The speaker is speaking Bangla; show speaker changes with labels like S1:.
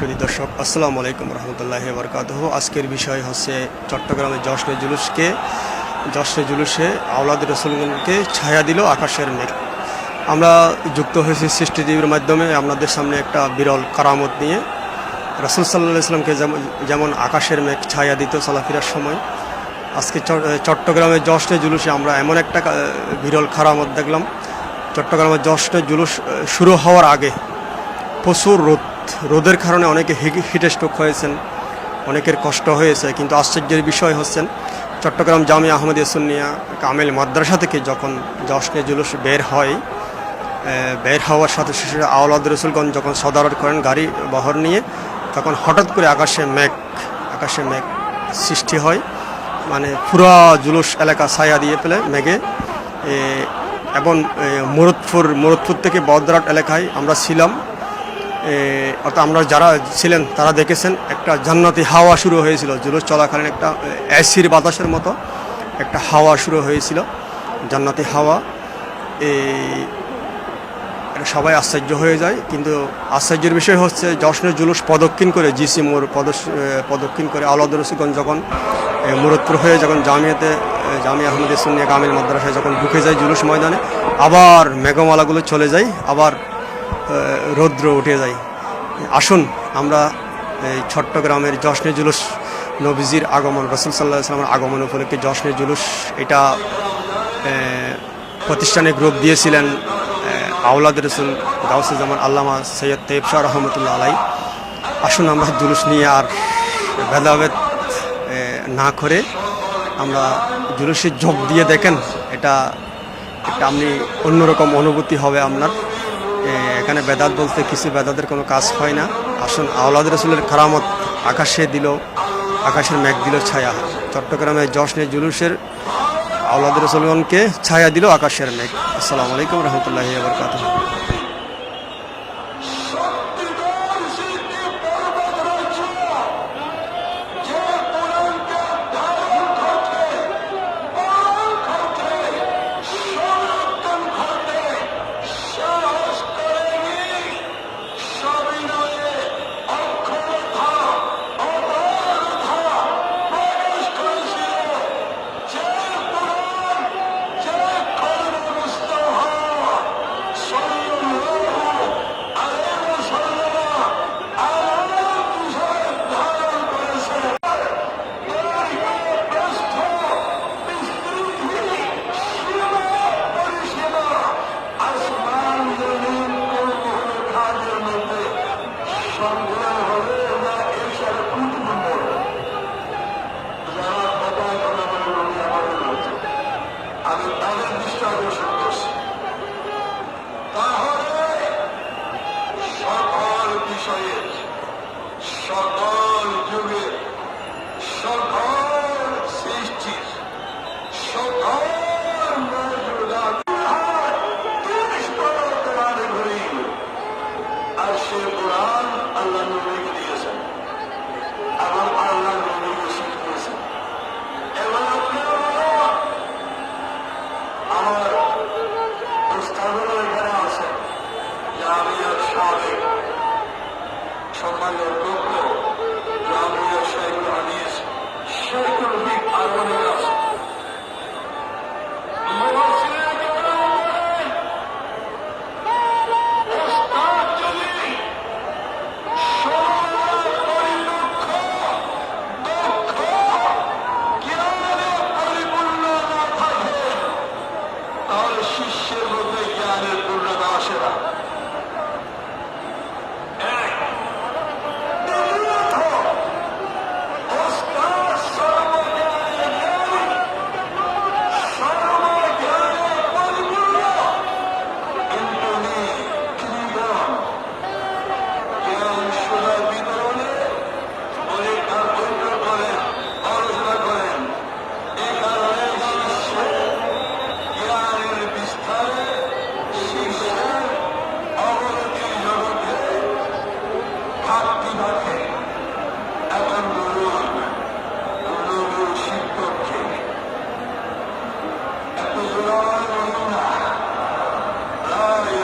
S1: সুদী দর্শক, আসসালামু আলাইকুম রহমতুল্লাহ বরকাত আজকের বিষয় হচ্ছে চট্টগ্রামের যশনে জুলুসকে যশনে জুলুসে আওলাদ রসুলকে ছায়া দিল আকাশের মেঘ। আমরা যুক্ত হয়েছি সৃষ্টি টিভির মাধ্যমে, আপনাদের সামনে একটা বিরল কারামত নিয়ে। রসুল সাল্লাহ ইসলামকে যেমন আকাশের মেঘ ছায়া দিত চলাফেরার সময়, আজকে চট্টগ্রামের যশনে জুলুসে আমরা এমন একটা বিরল কারামত দেখলাম। চট্টগ্রামের যশনে জুলুস শুরু হওয়ার আগে প্রচুর রোদ রোদের কারণে অনেকে হিট স্ট্রোক হয়েছেন, অনেকের কষ্ট হয়েছে, কিন্তু আশ্চর্যের বিষয় হচ্ছেন চট্টগ্রাম জামিয়া আহমদিয়া সুন্নিয়া কামেল মাদ্রাসা থেকে যখন জশনে জুলুস বের হয় বের হওয়ার সাথে সাথে আওলাদ রসুলগঞ্জ যখন সদারত করেন গাড়ি বহর নিয়ে, তখন হঠাৎ করে আকাশে মেঘ আকাশে মেঘ সৃষ্টি হয় মানে পুরা জুলুস এলাকা ছায়া দিয়ে ফেলে মেঘে। এবং মুরদপুর মুরদপুর থেকে বদরাট এলাকায় আমরা ছিলাম। অর্থাৎ আমরা যারা ছিলেন তারা দেখেছেন একটা জান্নাতি হাওয়া শুরু হয়েছিল জুলুস চলাকালীন একটা অ্যাসির বাতাসের মতো একটা হাওয়া শুরু হয়েছিল জান্নাতি হাওয়া। এই সবাই আশ্চর্য হয়ে যায় কিন্তু আশ্চর্যের বিষয় হচ্ছে যশনের জুলুস প্রদক্ষিণ করে জিসি মোড় প্রদক্ষিণ করে আলাদ রসিগঞ্জ যখন মুরদপুর হয়ে যখন জামিয়াতে এ, জামিয়া আহমদ সুন্নিয়া কামিল মাদ্রাসায় যখন ঢুকে যায় জুলুস ময়দানে আবার মেঘমালাগুলো চলে যায় আবার রৌদ্র উঠে যায়। আসুন, আমরা এই চট্টগ্রামের জশনে জুলুস নবীজির আগমন, রসুল সাল্লাহ সাল্লামের আগমন উপলক্ষে জশনে জুলুস এটা প্রতিষ্ঠানে গ্রুপ দিয়েছিলেন আওলাদ রসুল গাউসুজ্জামান আল্লামা সৈয়দ তৈব শাহ রহমতুল্লাহ আলাই আসুন, আমরা জুলুস নিয়ে আর ভেদাভেদ না করে আমরা জুলুসে যোগ দিয়ে দেখেন, এটা একটা আপনি অন্যরকম অনুভূতি হবে আপনার। এখানে বেদাত বলতে কিছু বেদাতের কোনো কাজ হয় না। আসুন, আওলাদ রসুলের খারামত আকাশে দিল, আকাশের মেঘ দিল ছায়া। চট্টগ্রামের জশ্নে জুলুসের আওলাদ রসুলগণকে ছায়া দিল আকাশের মেঘ। আসসালামু আলাইকুম রহমতুল্লাহ বরকাত
S2: সকল যুগে, সকল সৃষ্টির সকল আর সে কোরআন আল্লাহ নবীকে দিয়েছেন। এবং আল্লাহ নবীকে শিখিয়েছেন এবং আপনারা আমার উস্তাদরা এখানে আছে জামিয়ার সাবেক সম্মানীয় যোগ্য জামিয়ার শেখ আনিস বিক আরবনের আছে